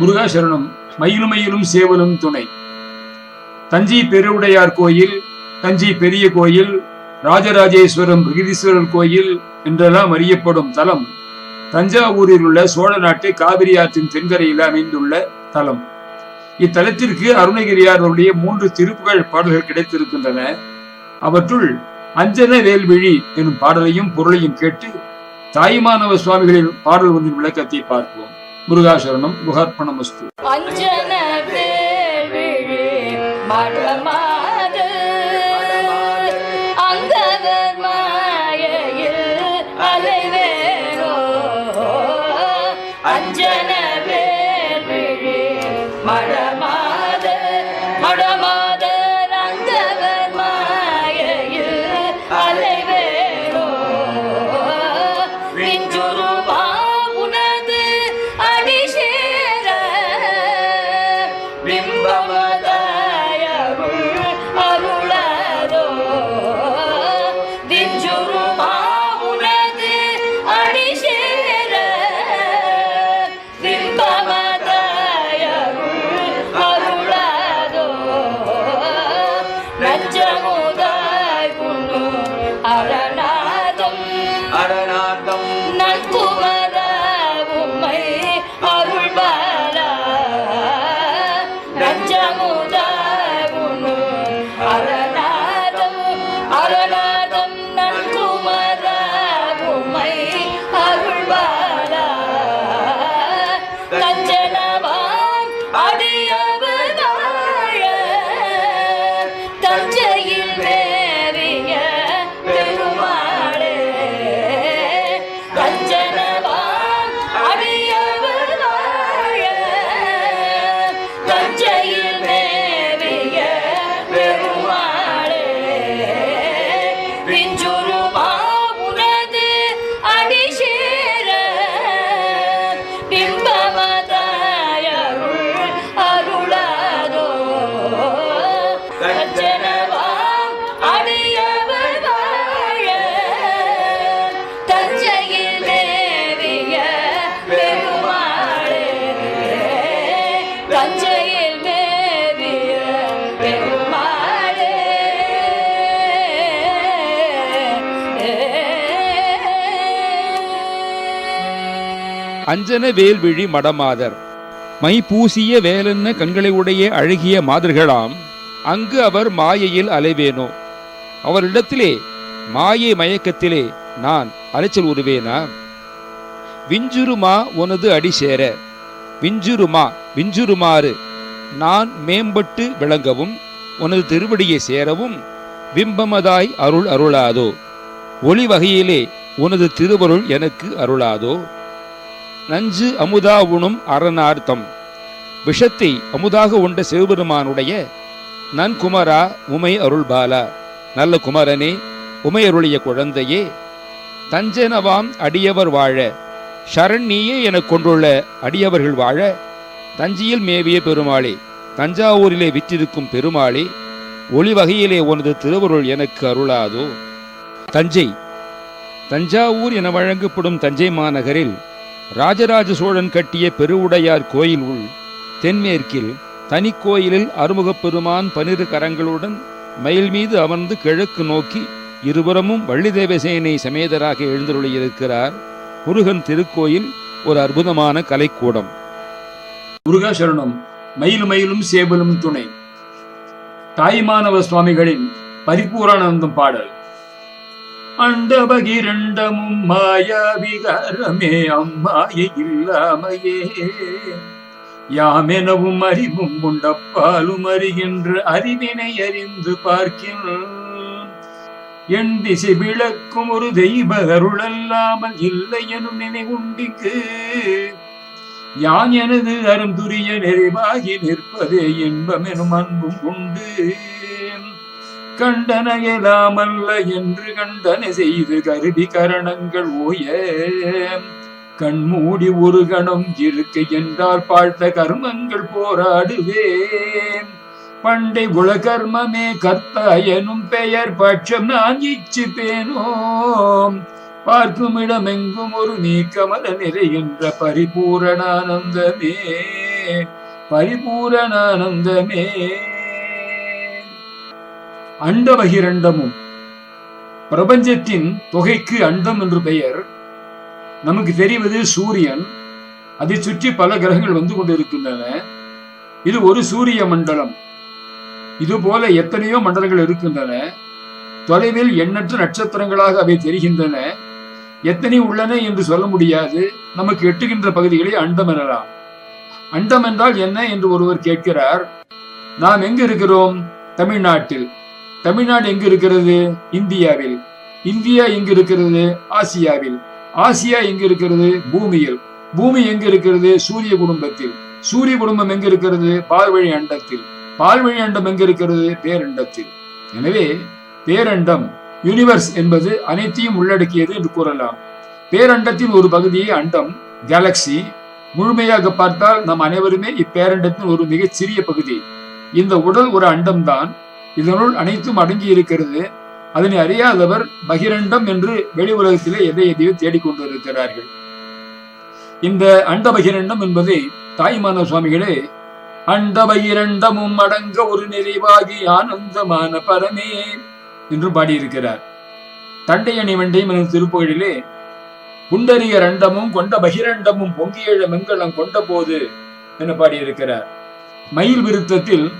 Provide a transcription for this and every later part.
முருகா சரணம் சேவலும் துணை. தஞ்சை பெருவுடையார் கோயில் தஞ்சை பெரிய கோயில் ராஜராஜேஸ்வரம் பிரகதீஸ்வரர் கோயில் என்றெல்லாம் அறியப்படும் தலம். தஞ்சாவூரில் உள்ள சோழ நாட்டு காவிரி ஆற்றின் தென்கரையில் அமைந்துள்ள தலம். இத்தலத்திற்கு அருணகிரியார் அவருடைய மூன்று திருப்புகழ் பாடல்கள் கிடைத்திருக்கின்றன. அவற்றுள் அஞ்சன வேல்விழி எனும் பாடலையும் பொருளையும் கேட்டு தாய்மானவ சுவாமிகளின் பாடல் ஒன்றின் விளக்கத்தை பார்ப்போம். முருகாசரணம் குகார்ப்பணமஸ்து அஞ்சன வேல்விழி மடமாது அங்கவர் அரணாதம். அரணாட்டம் நற்குமர உம்மை அருள்பால நஞ்சமுத அரணாதம். அரணாதம். அஞ்சன வேல்விழி மடமாதர். மை பூசிய வேலென்ன கண்களை உடைய அழகிய மாதர்களாம் அங்கு அவர் மாயையில் அலைவேனோ? அவரிடத்திலே மாயை மயக்கத்திலே நான் அலைச்சல் உருவேனா? விஞ்சுருமா உனது அடி சேர? விஞ்சுருமா விஞ்சுருமாறு நான் மேம்பட்டு விளங்கவும் உனது திருவடியை சேரவும் பிம்பமதாய் அருள் அருளாதோ? ஒளி வகையிலே உனது திருவருள் எனக்கு அருளாதோ? நஞ்சு அமுதா உணும் அரணார்த்தம். விஷத்தை அமுதாக உண்ட சிவபெருமானுடைய நன்குமரா உமை அருள்பாலா. நல்ல குமரனே உமை அருளிய குழந்தையே தஞ்சனவாம் அடியவர் வாழ. சரண் நீயே எனக் கொண்டுள்ள அடியவர்கள் வாழ. தஞ்சியில் மேவிய பெருமாளே தஞ்சாவூரிலே விற்றிருக்கும் பெருமாளே ஒளி வகையிலே உனது திருவருள் எனக்கு அருளாதோ. தஞ்சை தஞ்சாவூர் என வழங்கப்படும் தஞ்சை மாநகரில் ராஜராஜ சோழன் கட்டிய பெருவுடையார் கோயில் உள் தென்மேற்கில் தனி கோயிலில் அறுமுகப் பெருமான் பனிரு கரங்களுடன் மயில் மீது அமர்ந்து கிழக்கு நோக்கி இருபுறமும் வள்ளிதேவசேனை சமேதராக எழுந்தருளியிருக்கிறார் முருகன் திருக்கோயில் ஒரு அற்புதமான கலைக்கூடம். முருகாசரணம் மயில் மயிலும் சேவலும் துணை. தாய்மானவ சுவாமிகளின் பரிபூரணானந்தம் பாடல். அண்டபகிரண்டமும் மாயாவிகாரமே அம்மாயை இல்லாமையே. யாமெனவும் அறிவும் உண்டப்பாலும் அறிகின்ற அறிவினை அறிந்து பார்க்கின் என் திசை விளக்கும் ஒரு தெய்வ அருளல்லாமல் இல்லை எனும் நினைவுண்டிக்கு யான் எனது அருந்துரிய நிறைவாகி நிற்பதே இன்பம் எனும் அன்பும் உண்டு. கண்டன இயலாமல்ல என்று கண்டன செய்து கருவி கரணங்கள் ஓய. கண்மூடி ஒரு கணம் இருக்க என்றால் பாழ்த்த கர்மங்கள் போராடுவேன். பண்டை உலகர்மமே கர்த்தா எனும் பெயர் பட்சம் நான் இச்சு பேனோம் பார்க்கும் இடமெங்கும் ஒரு நீக்கமல நிறைகின்ற பரிபூரணானந்தமே. பரிபூரணானந்தமே. அண்ட பகிரண்டமும் பிரபஞ்சத்தின் தொகைக்கு அண்டம் என்று பெயர். நமக்கு தெரிவது சூரியன். அதை சுற்றி பல கிரகங்கள் வந்து கொண்டிருக்கின்றன. இது ஒரு சூரிய மண்டலம். இது போல எத்தனையோ மண்டலங்கள் இருக்கின்றன. தொலைவில் எண்ணற்ற நட்சத்திரங்களாக அவை தெரிகின்றன. எத்தனை உள்ளன என்று சொல்ல முடியாது. நமக்கு எட்டுகின்ற பகுதிகளை அண்டம் எனலாம். அண்டம் என்றால் என்ன என்று ஒருவர் கேட்கிறார். நாம் எங்கு இருக்கிறோம்? தமிழ்நாட்டில். தமிழ்நாடு எங்கு இருக்கிறது இந்தியாவில். இந்தியா எங்கு இருக்கிறது ஆசியாவில். ஆசியா எங்கு இருக்கிறது பூமியில். பூமி எங்கு இருக்கிறது சூரிய குடும்பத்தில். சூரிய குடும்பம் எங்கு இருக்கிறது பால்வழி அண்டத்தில். பால்வழி அண்டம் எங்கு இருக்கிறது பேரண்டத்தில். எனவே பேரண்டம் யூனிவர்ஸ் என்பது அனைத்தையும் உள்ளடக்கியது என்று கூறலாம். பேரண்டத்தின் ஒரு பகுதியை அண்டம் கேலக்சி முழுமையாக பார்த்தால் நம் அனைவருமே இப்பேரண்டத்தின் ஒரு மிகச் சிறிய பகுதி. இந்த உடல் ஒரு அண்டம்தான். இதனுள் அனைத்தும் அடங்கி இருக்கிறது. அதனை அறியாதவர் பகிரண்டம் என்று வெளி உலகத்திலே எதை எதையோ தேடிக்கொண்டிருக்கிறார்கள். இந்த அண்ட பகிரண்டம் என்பது தாய்மான சுவாமிகளே அண்ட பகிரண்டமும் அடங்க ஒரு நிறைவாகி ஆனந்தமான பரமே என்று பாடியிருக்கிறார். தண்டையணி வெண்டையும் எனும் திருப்புகழிலே குண்டரிய ரண்டமும் கொண்ட பகிரண்டமும் பொங்கியழ மங்களம் கொண்ட போது என பாடியிருக்கிறார். மயில் விருத்தத்தில்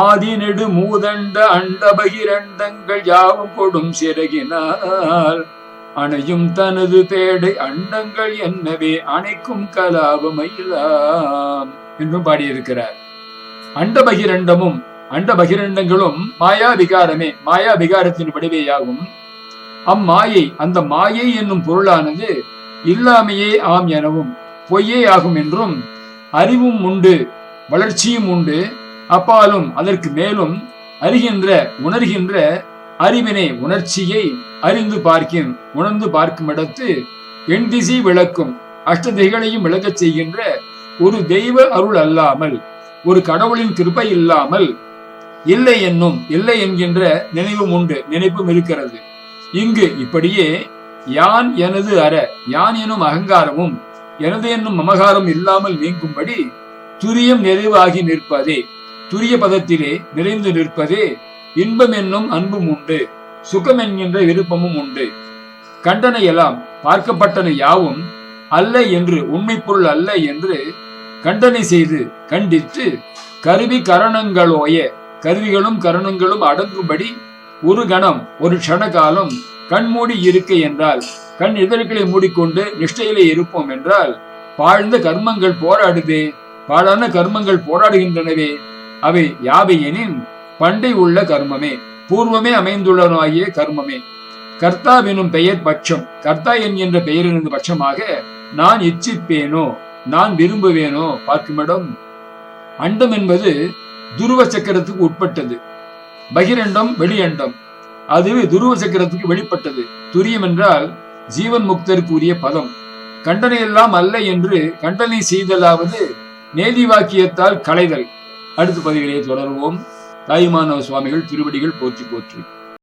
ஆதி நெடு மூதண்ட அண்ட பகிரண்டங்கள் யாவும் கொடும் சிறகினால். அணையும் தனது பேடை அண்டங்கள் என்னவே அணைக்கும் கலாபமயிலாம் என்றும் பாடியிருக்கிறார். அண்ட பகிரண்டமும் அண்ட பகிரண்டங்களும் மாயா விகாரமே மாயா விகாரத்தின் வடிவேயாகும். அம்மாயை அந்த மாயை என்னும் பொருளானது இல்லாமையே ஆம் எனவும் பொய்யே ஆகும் என்றும் அறிவும் உண்டு வளர்ச்சியும் உண்டு. அப்பாலும் அதற்கு மேலும் அறிகின்ற உணர்கின்ற அறிவினை உணர்ச்சியை அறிந்து பார்க்கின் உணர்ந்து பார்க்கும் இடத்து எண் திசை விளக்கும் அஷ்டதிகளையும் விளக்கச் செய்கின்ற ஒரு தெய்வ அருள் அல்லாமல் ஒரு கடவுளின் கிருப்பை இல்லாமல் இல்லை என்னும் இல்லை என்கின்ற நினைவும் உண்டு நினைப்பும் இருக்கிறது. இங்கு இப்படியே யான் எனது அற யான் எனும் அகங்காரமும் எனது என்னும் மமகாரம் இல்லாமல் நீங்கும்படி துரியம் நிறைவாகி நிற்பதே. துரிய பதத்திலே நிறைந்து நிற்பதே இன்பம் என்னும் அன்பும் உண்டு சுகம் என்கின்ற விருப்பமும் உண்டு. கண்டனையெல்லாம் பார்க்கப்பட்டன யாவும் அல்ல என்று உண்மை பொருள் அல்ல என்று கண்டனை செய்து கண்டித்து கருவி கரணங்களோய கருவிகளும் கரணங்களும் அடங்கும்படி ஒரு கணம் ஒரு க்ஷணகாலம் கண்மூடி இருக்க என்றால் கண் இதழ்களை மூடிக்கொண்டு நிஷ்டையிலே இருப்போம் என்றால் பாழ்ந்த கர்மங்கள் போராடுதே பாழான கர்மங்கள் போராடுகின்றனவே அவை யாவையெனின் பண்டை உள்ள கர்மமே பூர்வமே அமைந்துள்ளனாகிய கர்மமே. கர்த்தாவினும் பெயர் பட்சம் கர்த்தா என்கின்ற பெயரினது பட்சமாக நான் இச்சிப்பேனோ நான் விரும்புவேனோ பார்க்குமிடம் அண்டம் என்பது துருவ சக்கரத்துக்கு உட்பட்டது. பகிரண்டம் வெளியண்டம். அது துருவ சக்கரத்துக்கு வெளிப்பட்டது. துரியம் என்றால் ஜீவன் முக்தருக்கு உரிய பதம். கண்டனை எல்லாம் அல்ல என்று கண்டனை செய்தலாவது நேதி வாக்கியத்தால் களைதல். அடுத்த பதிவிலே தொடருவோம். தாயுமானவ சுவாமிகள் திருவடிகள் போற்றி போற்றி.